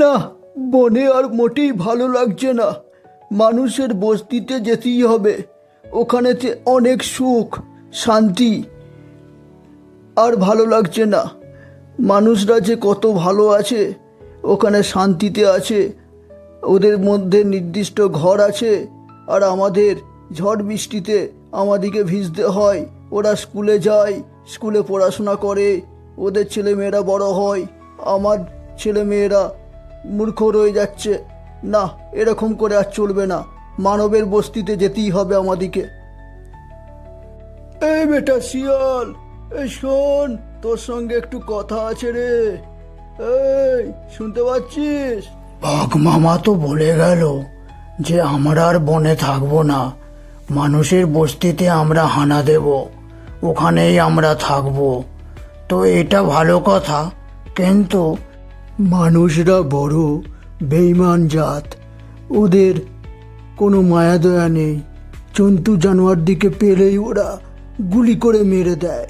না, বনে আর মোটেই ভালো লাগছে না। মানুষের বস্তিতে যেতেই হবে। ওখানেতে অনেক সুখ, শান্তি, আর ভালো লাগছে না। মানুষরা যে কত ভালো আছে, ওখানে শান্তিতে আছে, ওদের মধ্যে নির্দিষ্ট ঘর আছে, আর আমাদের ঝড় বৃষ্টিতে আমাদিকে ভিজতে হয়। ওরা স্কুলে যায়, স্কুলে পড়াশোনা করে, ওদের ছেলে মেয়েরা বড় হয়, আমার ছেলে মেয়েরা মূর্খ রয়ে যাচ্ছে। না, এরকম করে আর চলবে না। মানবের বস্তিতে যেতেই হবে আমাদিকে। এই বেটা শিয়াল, এই শোন, তোর সঙ্গে একটু কথা আছে রে। এই, শুনতে পাচ্ছিস? বাঘ মামা তো বলে গেল যে আমরা আর বনে থাকব না। মানুষের বস্তিতে আমরা হানা দেব। ওখানেই আমরা থাকব। তো এটা ভালো কথা, কিন্তু মানুষরা বড় বেইমান জাত। ওদের কোনো মায়া দয়া নেই। জন্তু জানোয়ার দিকে পেলেই ওরা গুলি করে মেরে দেয়।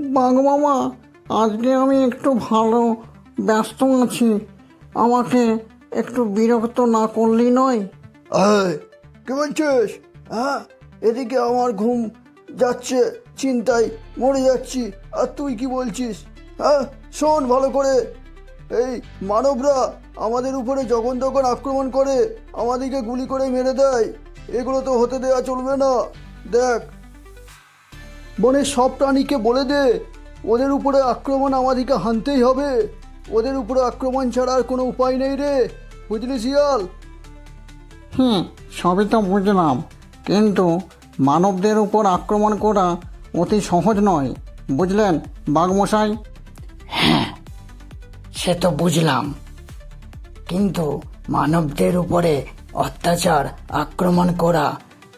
বাঘ মামা আজকে আমি একটু ভালো ব্যস্ত আছি। আমাকে একটু বিরক্ত না করলেই নয়? কি বলছিস? হ্যাঁ? এদিকে আমার ঘুম যাচ্ছে চিন্তায় মরে যাচ্ছি। আর তুই কি বলছিস? হ্যাঁ শোন ভালো করে। এই মানবরা আমাদের উপরে যখন তখন আক্রমণ করে আমাদেরকে গুলি করে মেরে দেয়। এগুলো তো হতে দেওয়া চলবে না। দেখ, বনের সব প্রাণীকে বলে দে, ওদের উপরে আক্রমণ আমাদেরকে হানতেই হবে। ওদের উপরে আক্রমণ ছাড়া আর কোনো উপায় নেই রে, বুঝলি শিয়াল? হুম, সবই তো বুঝলাম। কিন্তু মানবদের উপর আক্রমণ করা অতি সহজ নয়, বুঝলেন বাঘমশাই? সে তো বুঝলাম। কিন্তু মানবদের উপরে অত্যাচার আক্রমণ করা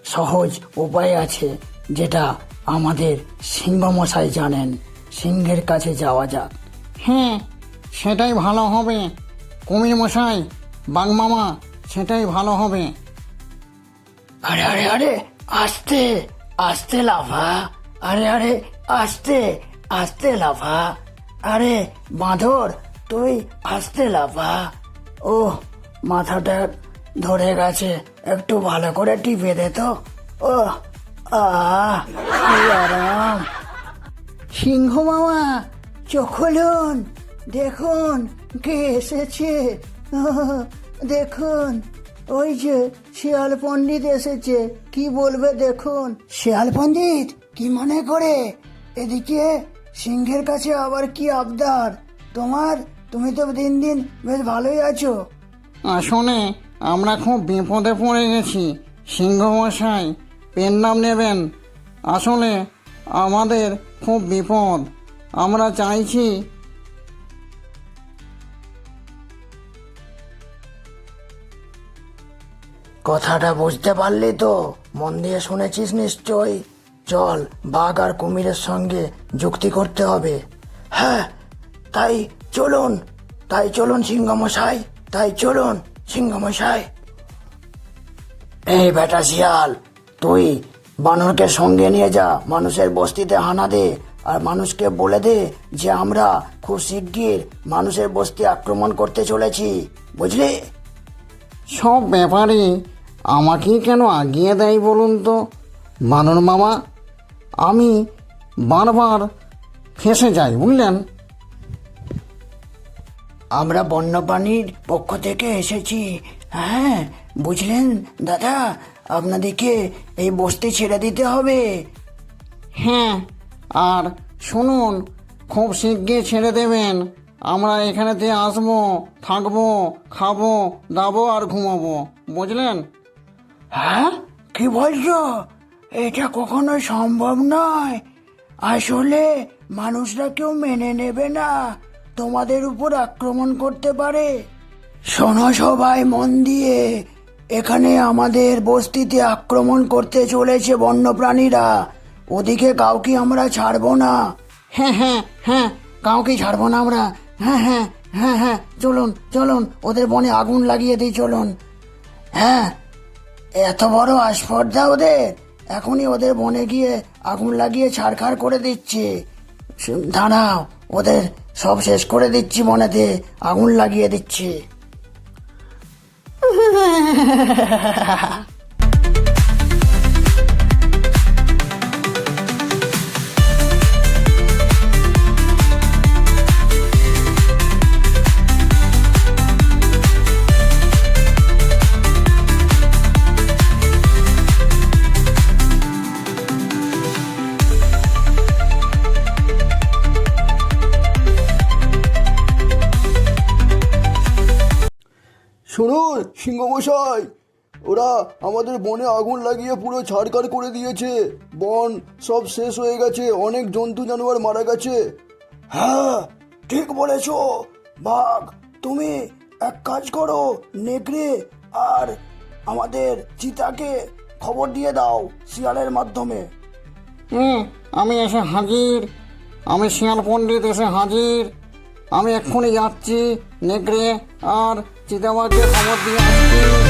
সহজ উপায় আছে যেটা আমাদের সিংহমশাই জানেন। সিংহের কাছে যাওয়া যাক। হ্যাঁ সেটাই ভালো হবে। কুমির মশাই বাংমামা সেটাই ভালো হবে। আরে আরে আরে আস্তে আস্তে লাফা। আরে আরে আস্তে আস্তে লাফা। আরে বাঁধর তুই আস্তে লাফা। ও মাথাটা ধরে গেছে। একটু ভালো করে টিপে দে তো। ও আরাম। সিংহ মামা, চোখ খুলুন। দেখুন, কে এসেছে? দেখুন, ওই যে শিয়াল পণ্ডিত এসেছে। কি বলবে দেখুন। শিয়াল পণ্ডিত, কি মনে করে? এদিকে সিংহের কাছে আবার কি আবদার? তোমার তুমি তো দিন দিন বেশ ভালোই আছো। আসলে আমরা খুব বিপদে পড়ে গেছি। সিংহ মশাই পেন নাম নেবেন। আসলে আমাদের খুব বিপদ। আমরা চাইছি কথাটা বুঝতে পারলি তো? মন দিয়ে শুনেছিস নিশ্চয় চল বাঘ আর কুমিরের সঙ্গে যুক্তি করতে হবে। হ্যাঁ তাই চলুন, তাই চলুন সিংহমশাই, তাই চলুন সিংহমশাই। এই বেটা শিয়াল, তুই বানরকে সঙ্গে নিয়ে যা, মানুষের বস্তিতে হানা দে, আর মানুষকে বলে দে যে আমরা খুব শিগগির মানুষের বস্তি আক্রমণ করতে চলেছি, বুঝলি? সব ব্যাপারে আমাকেই কেন আগিয়ে দেয় বলুন তো? বানর মামা, আমি বারবার ফেসে যাই, বুঝলেন? আমরা বন্যপ্রাণীর পক্ষ থেকে এসেছি। হ্যাঁ বুঝলেন? দাদা আপনাদেরকে এই বস্তি ছেড়ে দিতে হবে। হ্যাঁ আর শুনুন খুব শিগগির ছেড়ে দেবেন। আমরা এখানেতে আসব থাকব খাব দাবো আর ঘুমাবো। বুঝলেন? হ্যাঁ? কি বলছো? এটা কখনো সম্ভব নয়। আসলে মানুষরা কেউ মেনে নেবে না। তোমাদের উপর আক্রমণ করতে পারে। শোনো সবাই, মন দিয়ে। এখানে আমাদের বস্তিতে আক্রমণ করতে চলেছে বন্যপ্রাণীরা। ওদিকে কাউকে আমরা ছাড়বো না। হ্যাঁ হ্যাঁ হ্যাঁ কাউকে ছাড়বো না আমরা। হ্যাঁ হ্যাঁ হ্যাঁ হ্যাঁ চলুন চলুন, ওদের বনে আগুন লাগিয়ে দিই, চলুন। হ্যাঁ এত বড় আস্পর্ধা ওদের। এখনই ওদের বনে গিয়ে আগুন লাগিয়ে ছাড়খাড় করে দিচ্ছে। দাঁড়াও, ওদের সব শেষ করে দিচ্ছি মনেতে আগুন লাগিয়ে দিচ্ছি। সিংহমশাই, ওরা আমাদের বনে আগুন লাগিয়ে পুরো ছাড়কার করে দিয়েছে। বন সব শেষ হয়ে গেছে, অনেক জন্তু জানোয়ার মারা গেছে। হ্যাঁ ঠিক বলেছ। বাঘ, তুমি এক কাজ করো, নেকড়ে আর আমাদের চিতাকে খবর দিয়ে দাও শিয়ালের মাধ্যমে। হুম, আমি এসে হাজির। আমি শিয়াল পণ্ডিত এসে হাজির। আমি এক্ষুনি যাচ্ছি, নেকড়ে আর চিতাবাগকে খবর দিয়ে আসছি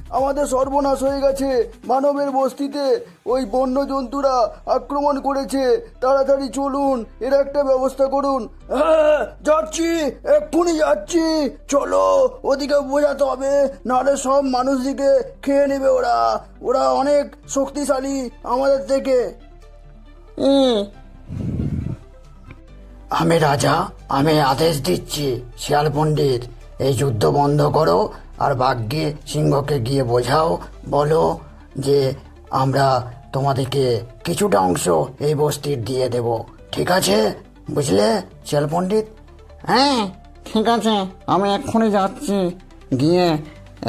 আমাদের সর্বনাশ হয়ে গেছে। মানবের বস্তিতে ওই বন্য জন্তুরা আক্রমণ করেছে। তাড়াতাড়ি চলুন এর একটা ব্যবস্থা করুন। হ্যাঁ যাচ্ছি এক্ষুনি যাচ্ছি। চলো ওদিকে বোঝাতে হবে নাহলে সব মানুষদিকে খেয়ে নেবে ওরা। ওরা অনেক শক্তিশালী আমাদের থেকে। আমি রাজা আমি আদেশ দিচ্ছি শিয়াল পণ্ডিত। এই যুদ্ধ বন্ধ করো আর বাঘকে সিংহকে গিয়ে বোঝাও, বলো যে আমরা তোমাদেরকে কিছুটা অংশ এই বস্তির দিয়ে দেব। ঠিক আছে? বুঝলে, শিয়াল পণ্ডিত? হ্যাঁ ঠিক আছে। আমি এক্ষুনি যাচ্ছি। গিয়ে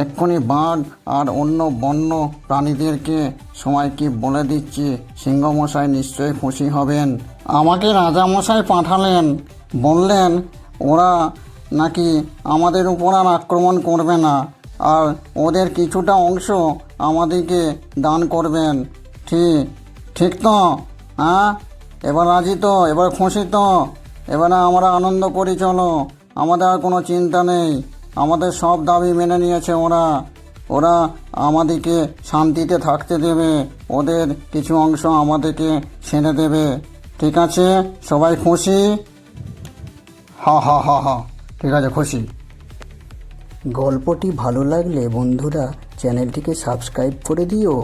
এক্ষুনি বাঘ আর অন্য বন্য প্রাণীদেরকে সবাইকে বলে দিচ্ছি, সিংহমশাই নিশ্চয়ই খুশি হবেন। আমাকে রাজামশাই পাঠালেন। বললেন, ওরা নাকি আমাদের উপর আর আক্রমণ করবে না? আর ওদের কিছুটা অংশ আমাদেরকে দান করবেন। ঠিক ঠিক তো? হ্যাঁ? এবার রাজি তো? এবার খুশি তো? এবারে আমরা আনন্দ করি, চলো। আমাদের আর কোনো চিন্তা নেই। আমাদের সব দাবি মেনে নিয়েছে ওরা। ওরা আমাদেরকে শান্তিতে থাকতে দেবে। ওদের কিছু অংশ আমাদেরকে ছেড়ে দেবে। ঠিক আছে? সবাই খুশি? হা হা হা হা। ঠিক আছে খুশি। গল্পটি ভালো লাগলে বন্ধুরা চ্যানেলটিকে সাবস্ক্রাইব করে দিও।